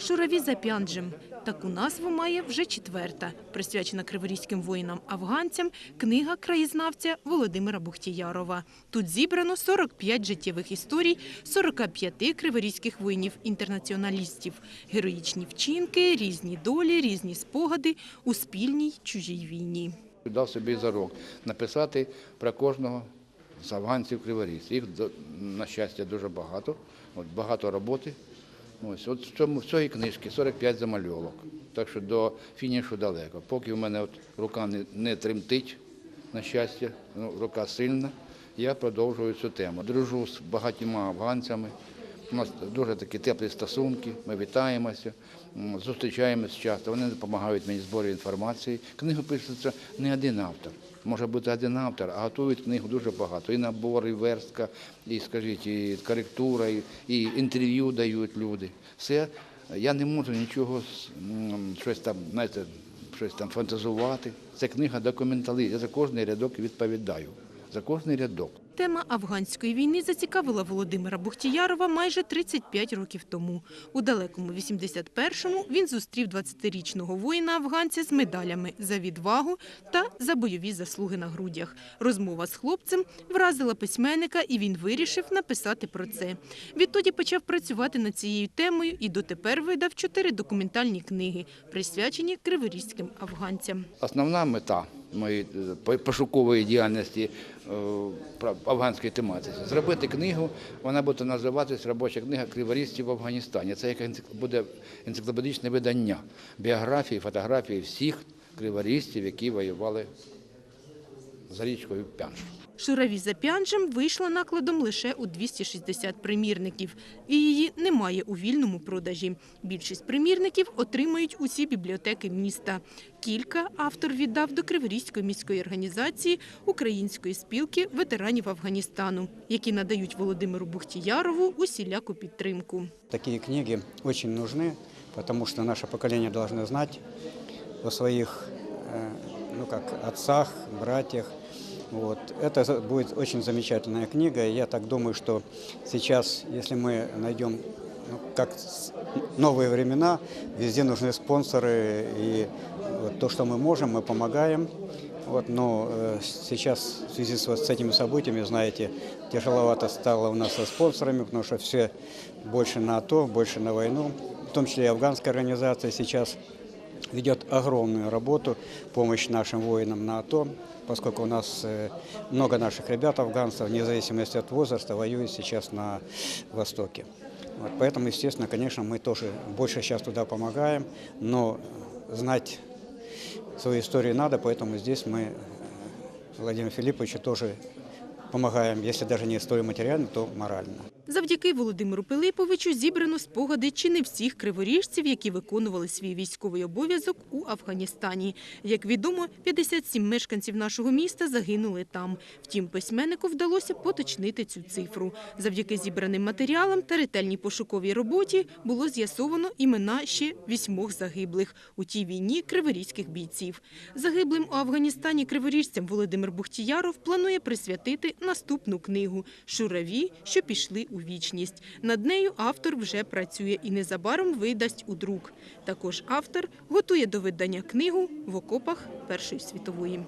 Шураві за Пянджем. Таку назву має вже четверта, присвячена криворізьким воїнам-афганцям, книга краєзнавця Володимира Бухтіярова. Тут зібрано 45 життєвих історій 45 криворізьких воїнів-інтернаціоналістів. Героїчні вчинки, різні долі, різні спогади у спільній чужій війні. Дав собі зарок написати про кожного з афганців криворізців. Їх, на щастя, дуже багато, от, багато роботи. Ось, от в цьому, в цій книжці 45 замальовок, так що до фінішу далеко. Поки в мене от рука не, не тремтить, на щастя, ну, рука сильна, я продовжую цю тему. Дружу з багатьма афганцями. У нас дуже такі теплі стосунки, ми вітаємося, зустрічаємось часто. Вони допомагають мені зборі інформації. Книгу пишеться не один автор. Може бути один автор, а готують книгу дуже багато. І набор, і верстка, і, скажіть, і коректура, і, інтерв'ю дають люди. Все, я не можу нічого щось там, знаєте, щось там фантазувати. Це книга документаліст. Я за кожний рядок відповідаю. За кожний рядок. Тема афганської війни зацікавила Володимира Бухтіярова майже 35 років тому. У далекому 81-му він зустрів 20-річного воїна-афганця з медалями за відвагу та за бойові заслуги на грудях. Розмова з хлопцем вразила письменника, і він вирішив написати про це. Відтоді почав працювати над цією темою і дотепер видав чотири документальні книги, присвячені криворізьким афганцям. Основна мета моєї е, по- пошукової діяльності е, афганської тематиці зробити книгу. Вона буде називатися робоча книга криворізців в Афганістані. Це як буде енциклопедичне видання біографії, фотографії всіх криворізців, які воювали за річкою Пянш. Шураві за Пянджем вийшла накладом лише у 260 примірників, і її немає у вільному продажі. Більшість примірників отримають усі бібліотеки міста. Кілька автор віддав до Криворізької міської організації Української спілки ветеранів Афганістану, які надають Володимиру Бухтіярову усіляку підтримку. Такие книги очень нужны, потому что наше поколение должно знать о своих э, ну, как отцах, братьях. Вот. Это будет очень замечательная книга. Я так думаю, что сейчас, если мы найдем ну, как новые времена, везде нужны спонсоры, и вот то, что мы можем, мы помогаем. Вот, но э, сейчас в связи с, вот с этими событиями, знаете, тяжеловато стало у нас со спонсорами, потому что все больше на АТО, больше на войну. В том числе и афганская организация сейчас ведет огромную работу, помощь нашим воинам на АТО, поскольку у нас э, много наших ребят, афганцев, вне зависимости от возраста, воюют сейчас на Востоке. Вот, поэтому, естественно, конечно, мы тоже больше сейчас туда помогаем, но знать свою историю надо, поэтому здесь мы э, Владимиру Филипповичу тоже помогаем, если даже не историю материально, то морально. Завдяки Володимиру Пилиповичу зібрано спогади чи не всіх криворіжців, які виконували свій військовий обов'язок у Афганістані. Як відомо, 57 мешканців нашого міста загинули там. Втім, письменнику вдалося поточнити цю цифру. Завдяки зібраним матеріалам та ретельній пошуковій роботі було з'ясовано імена ще вісьмох загиблих у тій війні криворізьких бійців. Загиблим у Афганістані криворіжцям Володимир Бухтіяров планує присвятити наступну книгу Шураві, що пішли у вічність. Над нею автор вже працює і незабаром видасть у друк. Також автор готує до видання книгу в окопах Першої світової.